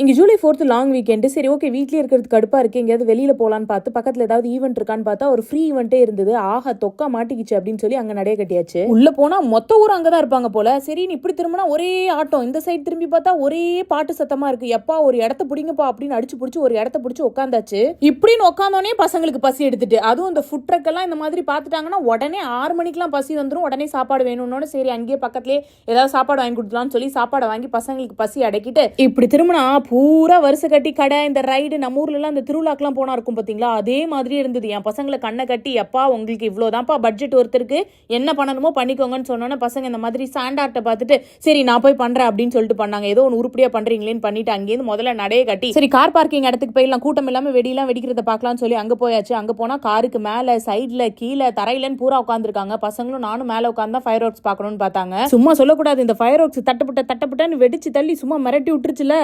இங்கே July fourth long weekend சரி okay வீட்லேயே இருக்கிறது கடுப்பாக இருக்குது எங்கேயாவது வெளியில் போகலான்னு பார்த்து பக்கத்தில் ஏதாவது ஈவெண்ட் இருக்கான்னு பார்த்தா ஒரு ஃப்ரீ ஈவெண்ட்டே இருந்தது. ஆஹா தொக்கா மாட்டிக்கிச்சு அப்படின்னு சொல்லி அங்கே நடைய கட்டியாச்சு. உள்ளே போனால் மொத்த ஊர் அங்கே தான் இருப்பாங்க போல. சரி நீ இப்படி திரும்பினா ஒரே ஆட்டம். இந்த சைடு திரும்பி பார்த்தா ஒரே பாட்டு சத்தமாக இருக்குது எப்பா ஒரு இடத்த பிடிங்கப்பா அப்படின்னு அடிச்சு பிடிச்சி ஒரு இடத்த பிடிச்சி உட்காந்தாச்சு இப்படின்னு உட்காந்தோடனே பசங்களுக்கு பசி எடுத்துட்டு அதுவும் இந்த ஃபுட் ட்ரக்கெல்லாம் இந்த மாதிரி பார்த்துட்டாங்கன்னா உடனே ஆறு மணிக்கெல்லாம் பசி வந்துடும் உடனே சாப்பாடு வேணும்னு சரி அங்கேயே பக்கத்துலேயே ஏதாவது சாப்பாடு வாங்கி கொடுக்கலாம்னு சொல்லி சாப்பாடை வாங்கி பசங்களுக்கு பசி அடக்கிட்டு இப்படி திரும்பினா பூரா வரிசை கட்டி கடை இந்த ரைடு நம்ம ஊர்லலாம் அந்த திருவிழாக்கெலாம் போனால் இருக்கும் பார்த்தீங்களா அதே மாதிரி இருந்தது. என் பசங்களை கண்ணை கட்டி எப்பா உங்களுக்கு இவ்வளோதான்ப்பா பட்ஜெட் ஒருத்தருக்கு என்ன பண்ணணுமோ பண்ணிக்கோங்கன்னு சொன்னோன்னே பசங்க இந்த மாதிரி சாண்டார்ட்டை பார்த்துட்டு சரி நான் போய் பண்ணுறேன் அப்படின்னு சொல்லிட்டு பண்ணாங்க. ஏதோ ஒன்று உருப்படியாக பண்ணுறீங்களேன்னு பண்ணிட்டு அங்கேருந்து முதல்ல நடைய கட்டி சரி கார் பார்க்கிங் இடத்துக்கு போயிடலாம். கூட்டம் இல்லாமல் வெடியெல்லாம் வெடிக்கிறத பார்க்கலாம்னு சொல்லி அங்கே போயாச்சு. அங்கே போனால் காருக்கு மேலே சைடில் கீழே தரையிலன்னு பூரா உட்காந்துருக்காங்க பசங்களும் நானும் மேலே உட்காந்து தான் ஃபயர் ஒர்க்ஸ் பார்க்கணும்னு பார்த்தாங்க. சும்மா சொல்லக்கூடாது. இந்த ஃபயர் ஒர்க்ஸ் தட்டப்பட்ட தட்டப்பட்டன்னு வெடிச்சு தள்ளி சும்மா மிரட்டி விட்டுருச்சுல.